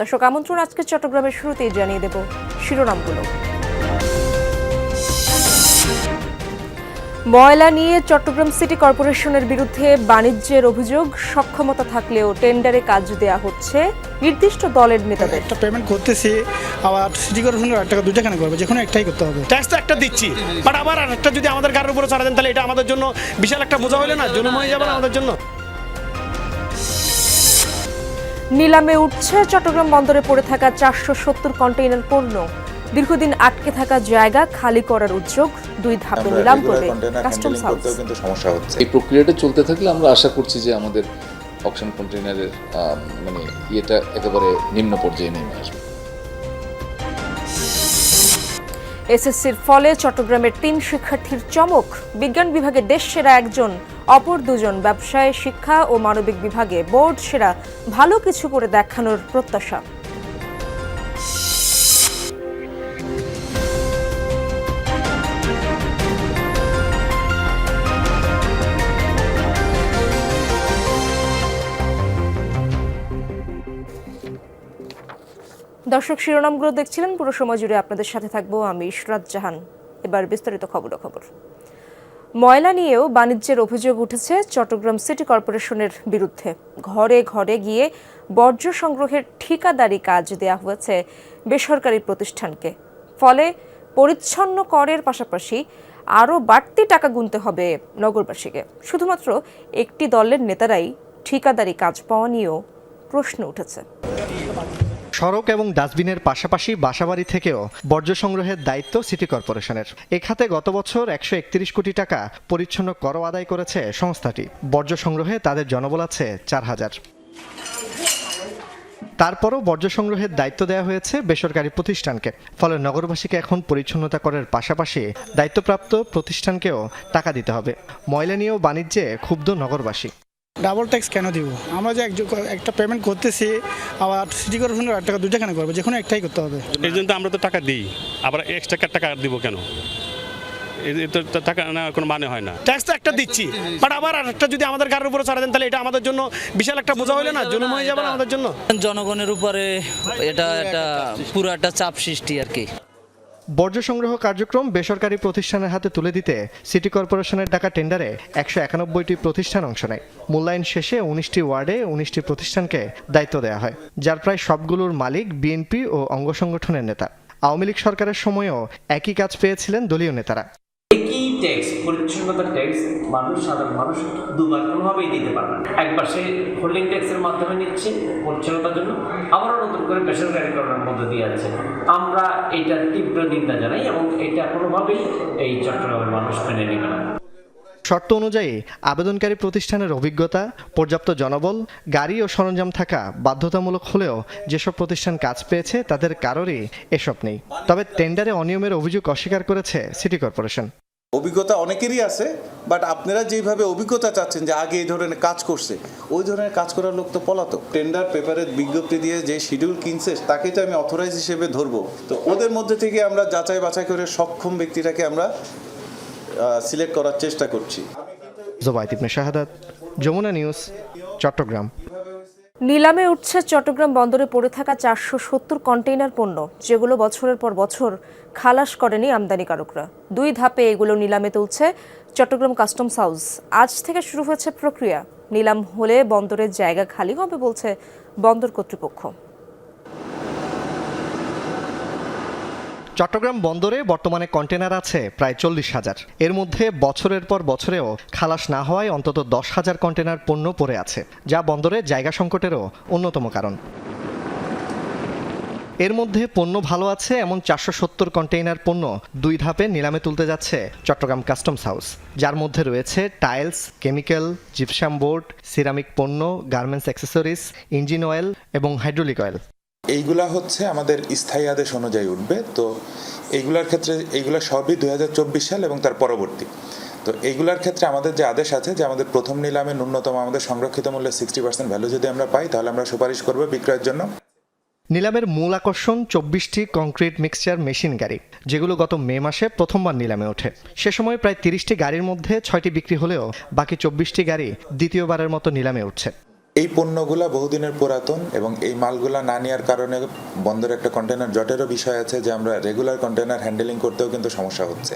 দর্শক আমন্ত্রণ আজকে চট্টগ্রামের শুরুতেই জানিয়ে দেব শিরোনামগুলো। ময়লা নিয়ে চট্টগ্রাম সিটি কর্পোরেশনের বিরুদ্ধে বাণিজ্যের অভিযোগ সক্ষমতা থাকলেও টেন্ডারে কাজ দেয়া হচ্ছে নির্দিষ্ট দলের নেতাদের। একটা পেমেন্ট করতেছি আবার সিটি কর্পোরেশনের এক টাকা দুইটা কেন করবে? যে কোনো একটাই করতে হবে। ট্যাক্স তো একটা দিচ্ছি বাট আবার একটা যদি আমাদের গাড়ির উপরে ছাড়া দেন তাহলে এটা আমাদের জন্য বিশাল একটা বোঝা হইলে না জুলুম হয়ে যাবে না আমাদের জন্য? নিলামে উঠছে চট্টগ্রাম বন্দরে পড়ে থাকা চারশো সত্তর কন্টেইনার পণ্য। দীর্ঘদিন আটকে থাকা জায়গা খালি করার উদ্যোগ দুই ধাপে নিলাম করবে কাস্টমস হাউস কিন্তু সমস্যা হচ্ছে। এই প্রক্রিয়াটা চলতে থাকলে আমরা আশা করছি যে আমাদের অকশন কন্টেইনারের মানে ইয়েটা একেবারে নিম্ন পর্যায়ে নেমে আসবে। এসএসসির ফলে চট্টগ্রামের তিন শিক্ষার্থীর চমক। বিজ্ঞান বিভাগে দেশ সেরা একজন অপর দুজন ব্যবসায়, শিক্ষা ও মানবিক বিভাগে বোর্ড সেরা ভালো কিছু করে দেখানোর প্রত্যাশা। দর্শক শিরোনামগুলো দেখছিলেন, পুরো সময় জুড়ে আপনাদের সাথে থাকব আমি ইশরাত জাহান। এবার বিস্তারিত খবর খবর ময়লা নিয়েও বাণিজ্যের অভিযোগ উঠেছে চট্টগ্রাম সিটি কর্পোরেশনের বিরুদ্ধে। ঘরে ঘরে গিয়ে বর্জ্য সংগ্রহের ঠিকাদারি কাজ দেওয়া হয়েছে বেসরকারি প্রতিষ্ঠানকে। ফলে পরিচ্ছন্ন করের পাশাপাশি আরও বাড়তি টাকা গুনতে হবে নগরবাসীকে। শুধুমাত্র একটি দলের নেতারাই ঠিকাদারি কাজ পাওয়া নিয়েও প্রশ্ন উঠেছে। সড়ক এবং ডাস্টবিনের পাশাপাশি বাসাবাড়ি থেকেও বর্জ্য সংগ্রহের দায়িত্ব সিটি কর্পোরেশনের। এ খাতে গত বছর একশো একত্রিশ কোটি টাকা পরিচ্ছন্ন কর আদায় করেছে সংস্থাটি। বর্জ্য সংগ্রহে তাদের জনবল আছে চার হাজার। তারপরও বর্জ্য সংগ্রহের দায়িত্ব দেওয়া হয়েছে বেসরকারি প্রতিষ্ঠানকে। ফলে নগরবাসীকে এখন পরিচ্ছন্নতা করার পাশাপাশি দায়িত্বপ্রাপ্ত প্রতিষ্ঠানকেও টাকা দিতে হবে। ময়লা নিয়েও বাণিজ্যে ক্ষুব্ধ নগরবাসী। ডাবল ট্যাক্স কেন দিব? আমরা যে একটা পেমেন্ট করতেছি আবার সিটি কর্পোরেশনের এক টাকা দুইটা কেন করবে? যে কোনো একটাই করতে হবে। এই জন্য আমরা তো টাকা দিই আবার এক্সট্রা টাকা দিব কেন? এ তো তো টাকা না কোনো মানে হয় না। ট্যাক্স তো একটা দিচ্ছি বাট আবার একটা যদি আমাদের গাড়ির উপরে ছাড়া দেন তাহলে এটা আমাদের জন্য বিশাল একটা বোঝা হইলে না? জুলুম হয়ে যাবে আমাদের জন্য? জনগণের উপরে এটা একটা পুরো একটা চাপ সৃষ্টি আর কি। বর্জ্য সংগ্রহ কার্যক্রম বেসরকারি প্রতিষ্ঠানের হাতে তুলে দিতে সিটি কর্পোরেশনের ডাকা টেন্ডারে একশো একানব্বইটি প্রতিষ্ঠান অংশ নেয়। মূল্যায়ন শেষে উনিশটি ওয়ার্ডে উনিশটি প্রতিষ্ঠানকে দায়িত্ব দেওয়া হয়, যার প্রায় সবগুলোর মালিক বিএনপি ও অঙ্গ সংগঠনের নেতা। আওয়ামী লীগ সরকারের সময়ও একই কাজ পেয়েছিলেন দলীয় নেতারা। একই ট্যাক্স পরিচ্ছন্নতার ট্যাক্স মানুষ, সাধারণ মানুষ দুবার কোনোভাবেই দিতে পারবে না। একবার সে হোল্ডিং ট্যাক্সের মাধ্যমে নিচ্ছে পরিচ্ছন্নতার জন্য নতুন করে বেসরকারিকরণের দিয়ে আছে। আমরা এটার তীব্র নিন্দা জানাই এবং এটা কোনোভাবেই এই চট্টগ্রামের মানুষ মেনে নেবে না। শর্ত অনুযায়ী আবেদনকারী প্রতিষ্ঠানের অভিজ্ঞতা, পর্যাপ্ত জনবল, গাড়ি ও সরঞ্জাম থাকা বাধ্যতামূলক হলেও যেসব প্রতিষ্ঠান কাজ পেয়েছে তাদের কারোরই এসব নেই। তবে টেন্ডারে অনিয়মের অভিযোগ অস্বীকার করেছে সিটি কর্পোরেশন। অভিজ্ঞতা অনেকেরই আছে বাট আপনারা যেভাবে অভিজ্ঞতা চাচ্ছেন যে আগে এই ধরনের কাজ করছে, ওই ধরনের কাজ করার লোক তো পলাতক। টেন্ডার পেপারে বিজ্ঞপ্তি দিয়ে যে শিডিউল কিনছে, তাকে তো আমি অথরাইজ হিসেবে ধরবো। তো ওদের মধ্যে থেকে আমরা যাচাই বাছাই করে সক্ষম ব্যক্তিটাকে আমরা সিলেক্ট করার চেষ্টা করছি। জোবাইদ ইবনে শাহাদাত, যমুনা নিউজ, চট্টগ্রাম। নিলামে উঠছে চট্টগ্রাম বন্দরে পড়ে থাকা চারশো সত্তর কন্টেইনার পণ্য, যেগুলো বছরের পর বছর খালাস করেনি আমদানিকারকরা। দুই ধাপে এগুলো নিলামে তুলছে চট্টগ্রাম কাস্টমস হাউস। আজ থেকে শুরু হয়েছে প্রক্রিয়া। নিলাম হলে বন্দরের জায়গা খালি হবে বলছে বন্দর কর্তৃপক্ষ। চট্টগ্রাম বন্দরে বর্তমানে কন্টেনার আছে প্রায় চল্লিশ হাজার। এর মধ্যে বছরের পর বছরেও খালাস না হওয়ায় অন্তত দশ হাজার কন্টেনার পণ্য পড়ে আছে, যা বন্দরে জায়গা সংকটেরও অন্যতম কারণ। এর মধ্যে পণ্য ভালো আছে, এমন চারশো সত্তর কন্টেইনার পণ্য দুই ধাপে নিলামে তুলতে যাচ্ছে চট্টগ্রাম কাস্টমস হাউস। যার মধ্যে রয়েছে tiles, chemical, gypsum board, ceramic পণ্য, গার্মেন্টস অ্যাক্সেসরিজ, ইঞ্জিন অয়েল এবং হাইড্রোলিক অয়েল। এইগুলা হচ্ছে আমাদের স্থায়ী আদেশ অনুযায়ী উঠবে। তো এইগুলার ক্ষেত্রে, এইগুলা সবই দুই সাল এবং তার পরবর্তী। তো এইগুলার ক্ষেত্রে আমাদের যে আদেশ আছে, যে আমাদের প্রথম নিলামে ন্যূনতম আমাদের সংরক্ষিত মূল্যে সিক্সটি পার্সেন্ট ভ্যালু যদি আমরা পাই, তাহলে আমরা সুপারিশ করব বিক্রয়ের জন্য। নিলামের মূল আকর্ষণ চব্বিশটি কংক্রিট মিক্সচার মেশিন গাড়ি, যেগুলো গত মে মাসে প্রথমবার নিলামে ওঠে। সে সময় প্রায় তিরিশটি গাড়ির মধ্যে ছয়টি বিক্রি হলেও বাকি চব্বিশটি গাড়ি দ্বিতীয়বারের মতো নিলামে উঠছে। এই পণ্যগুলা বহুদিনের পুরাতন এবং এই মালগুলা না নেওয়ার কারণে বন্দরে একটা কন্টেনার জটেরও বিষয় আছে যে আমরা রেগুলার কন্টেনার হ্যান্ডেলিং করতেও কিন্তু সমস্যা হচ্ছে।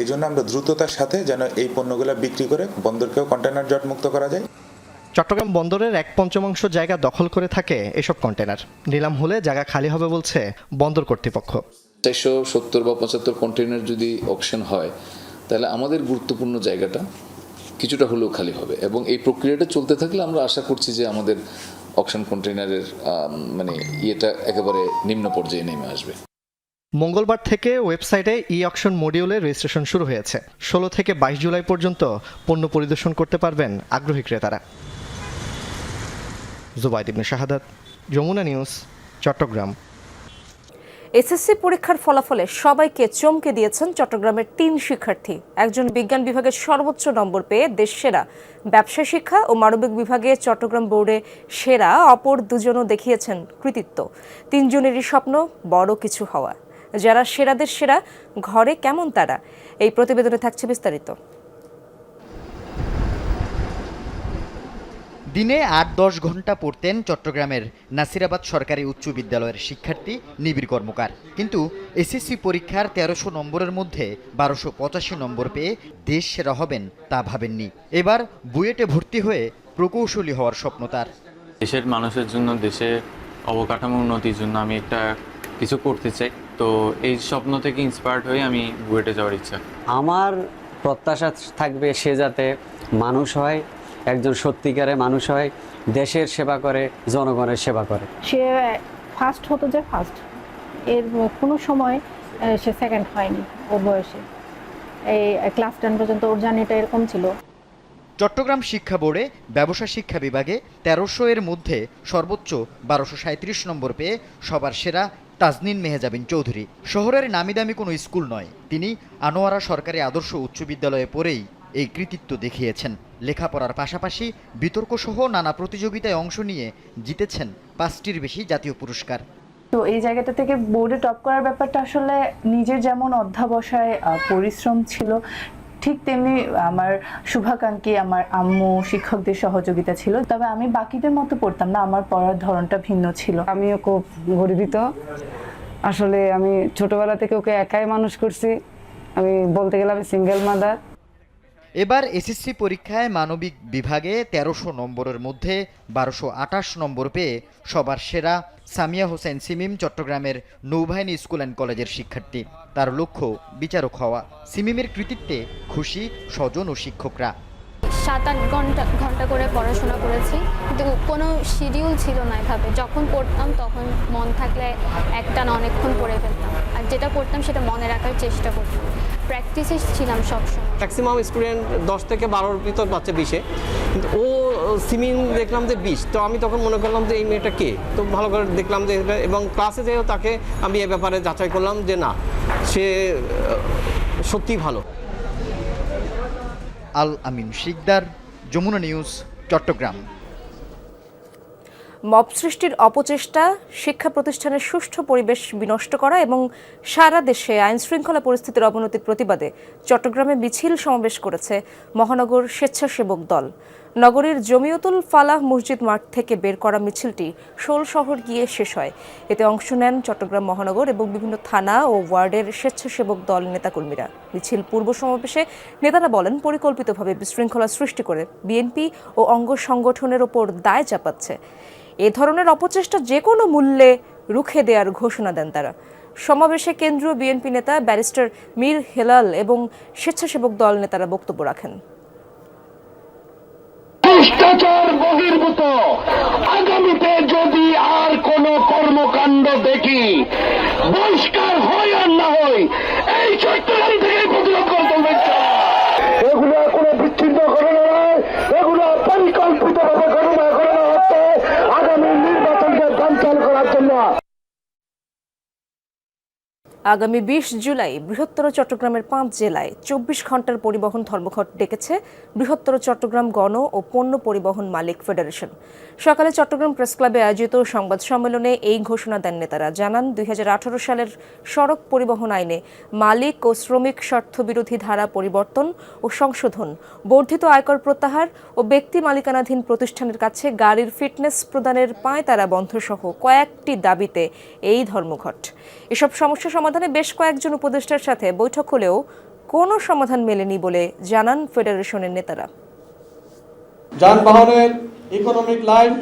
এই জন্য আমরা দ্রুততার সাথে যেন এই পণ্যগুলা বিক্রি করে বন্দরকেও কন্টেনার জট মুক্ত করা যায়। চট্টগ্রাম বন্দরের এক পঞ্চমাংশ জায়গা দখল করে থাকে এসব কন্টেনার নিলাম হলে জায়গা খালি হবে বলছে বন্দর কর্তৃপক্ষ। চারশো সত্তর বা পঁচাত্তর কন্টেনার যদি অকশন হয় তাহলে আমাদের গুরুত্বপূর্ণ জায়গাটা কিছুটা হলেও খালি হবে। এবং এই প্রক্রিয়াটা চলতে থাকলে আমরা আশা করছি যে আমাদের অকশন কন্টেনারের মানে ইয়েটা একেবারে নিম্ন পর্যায়ে নেমে আসবে। মঙ্গলবার থেকে ওয়েবসাইটে ই অকশন মডিউলের রেজিস্ট্রেশন শুরু হয়েছে। ষোলো থেকে বাইশ জুলাই পর্যন্ত পণ্য পরিদর্শন করতে পারবেন আগ্রহী ক্রেতারা। জুবাইদ ইবনে শাহাদাত, যমুনা নিউজ, চট্টগ্রাম। এসএসসি পরীক্ষার ফলাফলে সবাইকে চমকে দিয়েছেন চট্টগ্রামের তিন শিক্ষার্থী। একজন বিজ্ঞান বিভাগে সর্বোচ্চ নম্বর পেয়ে দেশ সেরা ব্যবসা শিক্ষা ও মানবিক বিভাগে চট্টগ্রাম বোর্ডে সেরা, অপর দুজনও দেখিয়েছেন কৃতিত্ব। তিনজনেরই স্বপ্ন বড় কিছু হওয়া। যারা সেরাদের সেরা, ঘরে কেমন তারা? এই প্রতিবেদনে থাকছে বিস্তারিত। দিনে আট দশ ঘণ্টা পড়তেন চট্টগ্রামের নাসিরাবাদ সরকারি উচ্চ বিদ্যালয়ের শিক্ষার্থী নিবিড় কর্মকার। কিন্তু এসএসসি পরীক্ষার তেরোশো নম্বরের মধ্যে বারোশো পঁচাশি নম্বর পেয়ে দেশ সেরা হবেন তা ভাবেননি। এবার বুয়েটে ভর্তি হয়ে প্রকৌশলী হওয়ার স্বপ্ন তার। দেশের মানুষের জন্য দেশের অবকাঠামো উন্নতির জন্য আমি একটা কিছু করতে চাই। তো এই স্বপ্ন থেকে ইন্সপায়ার্ড হয়ে আমি বুয়েটে যাওয়ার ইচ্ছা। আমার প্রত্যাশা থাকবে সে যাতে মানুষ হয় একজন সত্যিকারে মানুষ হয় দেশের সেবা করে জনগণের সেবা করে। সে ফার্স্ট হতো যে ফার্স্ট এর কোনো সময় সে সেকেন্ড হয়নি ওর বয়সে। এই ক্লাস টেন পর্যন্ত ওর জার্নিটা এরকম ছিল। চট্টগ্রাম শিক্ষা বোর্ডে ব্যবসা শিক্ষা বিভাগে তেরোশো এর মধ্যে সর্বোচ্চ বারোশো সাঁত্রিশ নম্বর পেয়ে সবার সেরা তাজনিন মেহেজাবিন চৌধুরী। শহরের নামি দামি কোনো স্কুল নয়। তিনি আনোয়ারা সরকারি আদর্শ উচ্চ বিদ্যালয়ে পড়েই এই কৃতিত্ব দেখিয়েছেন। লেখাপড়ার পাশাপাশি বিতর্কসহ নানা প্রতিযোগিতায় অংশ নিয়ে জিতেছেন পাঁচটির বেশি জাতীয় পুরস্কার। তো এই জায়গাটা থেকে বোর্ডে টপ করার ব্যাপারটা আসলে নিজের যেমন অধ্যাবসায় পরিশ্রম ছিল ঠিক তেমনি আমার শুভাকাঙ্ক্ষী আমার আম্মু শিক্ষকদের সহযোগিতা ছিল। তবে আমি বাকিদের মতো পড়তাম না আমার পড়ার ধরনটা ভিন্ন ছিল। আমিও খুব গর্বিত। আসলে আমি ছোটবেলা থেকে ওকে একাই মানুষ করছি। আমি বলতে গেলে আমি সিঙ্গেল মাদার এবার এসএসসি পরীক্ষায় মানবিক বিভাগে তেরোশো নম্বরের মধ্যে বারোশো আটাশ নম্বর পেয়ে সবার সেরা সামিয়া হোসেন সিমিম চট্টগ্রামের নৌবাহিনী স্কুল অ্যান্ড কলেজের শিক্ষার্থী। তার লক্ষ্য বিচারক হওয়া। সিমিমের কৃতিত্বে খুশি স্বজন ও শিক্ষকরা। সাত আট ঘণ্টা ঘণ্টা করে পড়াশোনা করেছি। কিন্তু কোনো শিডিউল ছিল না এভাবে। যখন পড়তাম তখন মন থাকলে একটা না অনেকক্ষণ পড়ে ফেলতাম। আর যেটা পড়তাম সেটা মনে রাখার চেষ্টা করতাম। প্র্যাকটিসে ছিলাম সবসময় ম্যাক্সিমাম স্টুডেন্ট দশ থেকে বারোর ভিতর বাচ্চা বিশে। কিন্তু ও সিমিন দেখলাম যে বিশ। তো আমি তখন মনে করলাম যে এই মেয়েটা কে? তো ভালো করে দেখলাম যে এবং ক্লাসে যেও তাকে আমি এ ব্যাপারে যাচাই করলাম যে না সে সত্যি ভালো। আল আমিন শিকদার যমুনা নিউজ চট্টগ্রাম। মব সৃষ্টির অপচেষ্টা, শিক্ষা প্রতিষ্ঠানের সুষ্ঠু পরিবেশ বিনষ্ট করা এবং সারা দেশে আইন শৃঙ্খলা পরিস্থিতির অবনতির প্রতিবাদে চট্টগ্রামে মিছিল সমাবেশ করেছে মহানগর স্বেচ্ছাসেবক দল। নগরীর জমিয়তুল ফালাহ মসজিদ মাঠ থেকে বের করা মিছিলটি শোল শহর গিয়ে শেষ হয়। এতে অংশ নেন চট্টগ্রাম মহানগর এবং বিভিন্ন থানা ও ওয়ার্ডের স্বেচ্ছাসেবক দল নেতাকর্মীরা। মিছিল পূর্ব সমাবেশে নেতারা বলেন, পরিকল্পিতভাবে বিশৃঙ্খলা সৃষ্টি করে বিএনপি ও অঙ্গ সংগঠনের ওপর দায় চাপাচ্ছে। এ ধরনের অপচেষ্টা যে কোনো মূল্যে রুখে দেওয়ার ঘোষণা দেন তারা। সমাবেশে কেন্দ্রীয় বিএনপি নেতা ব্যারিস্টার মীর হেলাল এবং স্বেচ্ছাসেবক দল নেতারা বক্তব্য রাখেন। ভ্রষ্টাচার বহির্ভূত। আগামীতে যদি আর কোন কর্মকাণ্ড দেখি, বহিষ্কার হয় আর না হয়, এই চৈত্রকারী থেকে প্রতিরোধ করতে হবে এগুলো কোনো বিচ্ছিন্ন ঘটনা নয় এগুলো পরিকল্পিতভাবে ঘটনা ঘটনা হচ্ছে আগামী বিশ জুলাই বৃহত্তর চট্টগ্রামের পাঁচ জেলায় চব্বিশ ঘণ্টার পরিবহন ধর্মঘট ডেকেছে বৃহত্তর চট্টগ্রাম গণ ও পণ্য পরিবহন মালিক ফেডারেশন। সকালে চট্টগ্রাম প্রেস ক্লাবে আয়োজিত সংবাদ সম্মেলনে এই ঘোষণা দেন নেতারা। জানান, দুই হাজার আঠারো সালের সড়ক পরিবহন আইনে মালিক ও শ্রমিক স্বার্থবিরোধী ধারা পরিবর্তন ও সংশোধন, বর্ধিত আয়কর প্রত্যাহার ও ব্যক্তি মালিকানাধীন প্রতিষ্ঠানের কাছে গাড়ির ফিটনেস প্রদানের পায়তারা বন্ধসহ কয়েকটি দাবিতে এই ধর্মঘট। এসব সমস্যা সমাধানে বেশ কয়েকজন উপদেষ্টার সাথে বৈঠক হলেও কোনো সমাধান মেলেনি বলে জানান ফেডারেশনের নেতারা। যানবাহনের ইকোনমিক লাইন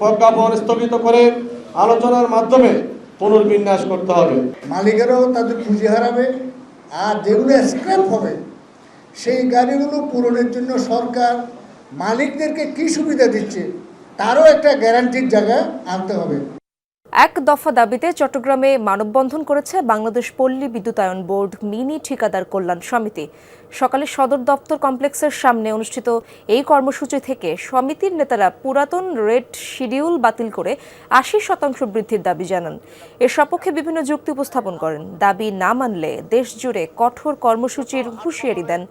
প্রজ্ঞাপন স্থগিত করে আলোচনার মাধ্যমে পুনর্বিন্যাস করতে হবে। মালিকেরাও তাদের পুঁজি হারাবে আর যেগুলো স্ক্র্যাপ হবে সেই গাড়িগুলো পূরণের জন্য সরকার মালিকদেরকে কি সুবিধা দিচ্ছে তারও একটা গ্যারান্টির জায়গা আনতে হবে। এক দফা দাবিতে চট্টগ্রামে মানববন্ধন করেছে বাংলাদেশ পল্লী বিদ্যুতায়ন বোর্ড মিনি ঠিকাদার কল্যাণ সমিতি। সকালে সদর দপ্তর কমপ্লেক্সের সামনে অনুষ্ঠিত এই কর্মসূচি থেকে সমিতির নেতারা পুরাতন রেড শিডিউল বাতিল করে আশি শতাংশ বৃদ্ধির দাবি জানান। এর সপক্ষে বিভিন্ন যুক্তি উপস্থাপন করেন। দাবি না মানলে দেশজুড়ে কঠোর কর্মসূচির হুঁশিয়ারি দেন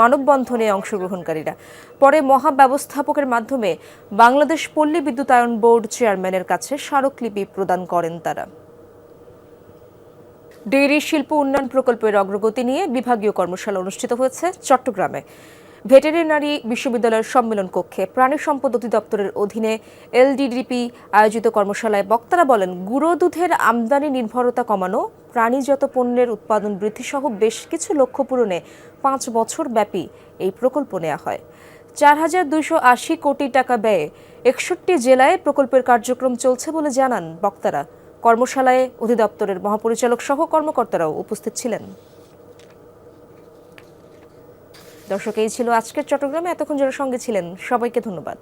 মানববন্ধনে অংশগ্রহণকারীরা। পরে মহাব্যবস্থাপকের মাধ্যমে বাংলাদেশ পল্লী বিদ্যুতায়ন বোর্ড চেয়ারম্যানের কাছে স্মারকলিপি প্রদান করেন তারা। ডেইরি শিল্প উন্নয়ন প্রকল্পের অগ্রগতি নিয়ে বিভাগীয় কর্মশালা অনুষ্ঠিত হয়েছে চট্টগ্রামে। ভেটেরিনারি বিশ্ববিদ্যালয়ের সম্মেলন কক্ষে প্রাণী সম্পদ অধিদপ্তরের অধীনে এলডিডিপি আয়োজিত কর্মশালায় বক্তারা বলেন, গুঁড়ো দুধের আমদানি নির্ভরতা কমানো, প্রাণীজাত পণ্যের উৎপাদন বৃদ্ধি সহ বেশ কিছু লক্ষ্য পূরণে পাঁচ বছর ব্যাপী এই প্রকল্প নেওয়া হয়। চার হাজার দুইশো আশি কোটি টাকা ব্যয়ে একষট্টি জেলায় প্রকল্পের কার্যক্রম চলছে বলে জানান বক্তারা। কর্মশালায় অধিদপ্তরের মহাপরিচালক সহ কর্মকর্তারাও উপস্থিত ছিলেন। দর্শক, এই ছিল আজকের চট্টগ্রামে। এতক্ষণ যারা সঙ্গে ছিলেন সবাইকে ধন্যবাদ।